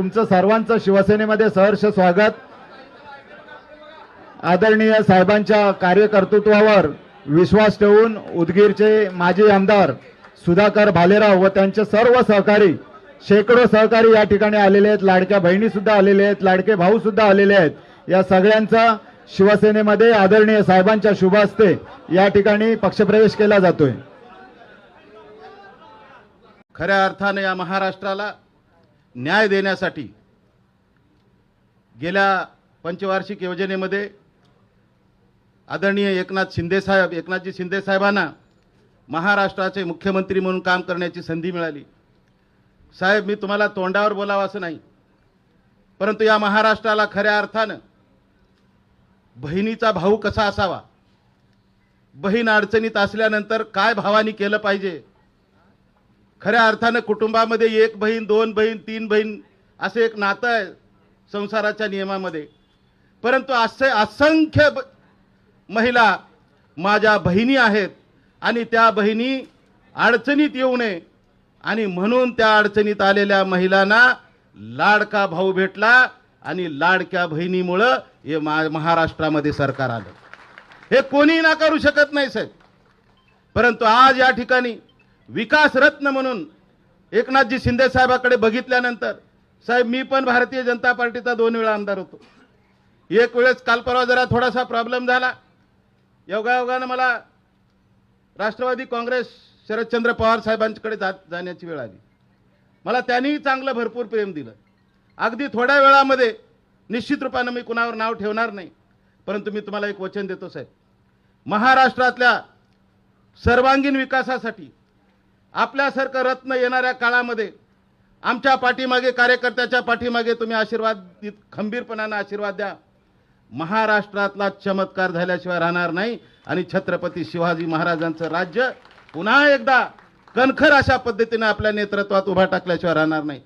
तुमचं सर्वांचं शिवसेनेमध्ये सहर्ष स्वागत. आदरणीय साहेबांच्या कार्यकर्तृत्वावर विश्वास ठेवून उदगीरचे माजी आमदार सुधाकर भालेराव व त्यांचे सर्व सहकारी शेकडो सहकारी या ठिकाणी आलेले आहेत. लाडक्या बहिणी सुद्धा आलेले आहेत लाडके भाऊ सुद्धा आलेले आहेत. या सगळ्यांचा शिवसेनेमध्ये आदरणीय साहेबांच्या शुभ हस्ते या ठिकाणी पक्षप्रवेश केला जातोय. खऱ्या अर्थाने या महाराष्ट्राला न्याय देण्यासाठी गेल्या पंचवार्षिक योजनेमध्ये आदरणीय एकनाथ शिंदेसाहेब एकनाथजी शिंदे साहेबांना महाराष्ट्राचे मुख्यमंत्री म्हणून काम करण्याची संधी मिळाली. साहेब मी तुम्हाला तोंडावर बोलावं असं नाही परंतु या महाराष्ट्राला खऱ्या अर्थानं बहिणीचा भाऊ कसा असावा? बहीण अडचणीत असल्यानंतर काय भावानी केलं पाहिजे? खऱ्या अर्थानं कुटुंबामध्ये एक बहीण दोन बहीण तीन बहीण असं एक नातं आहे संसाराच्या नियमामध्ये. परंतु असे असंख्य ब- महिला माझ्या बहिणी आहेत आणि त्या बहिणी अडचणीत येऊ नये आणि म्हणून त्या अडचणीत आलेल्या महिलांना लाडका भाऊ भेटला आणि लाडक्या बहिणीमुळं हे मा महाराष्ट्रामध्ये सरकार आलं. हे कोणी नाकारू शकत नाही साहेब. परंतु आज या ठिकाणी विकास रत्न म्हणून एकनाथजी शिंदे साहेबाकडे बघितल्यानंतर साहेब मी पण भारतीय जनता पार्टीचा दोन वेळा आमदार होतो. एक वेळेस काल परवा जरा थोडासा प्रॉब्लेम झाला. योगायोगानं मला राष्ट्रवादी काँग्रेस शरदचंद्र पवार साहेबांकडे जा जाण्याची वेळ आली. मला त्यांनीही चांगलं भरपूर प्रेम दिलं. अगदी थोड्या वेळामध्ये निश्चित रूपानं मी कुणावर नाव ठेवणार नाही परंतु मी तुम्हाला एक वचन देतो साहेब. महाराष्ट्रातल्या सर्वांगीण विकासासाठी आपल्यासारखं रत्न येणाऱ्या काळामध्ये आमच्या पाठीमागे कार्यकर्त्याच्या पाठीमागे तुम्ही आशीर्वाद खंबीरपणानं आशीर्वाद द्या. महाराष्ट्रातला चमत्कार झाल्याशिवाय राहणार नाही आणि छत्रपती शिवाजी महाराजांचं राज्य पुन्हा एकदा कणखर अशा पद्धतीने आपल्या नेतृत्वात उभा टाकल्याशिवाय राहणार नाही.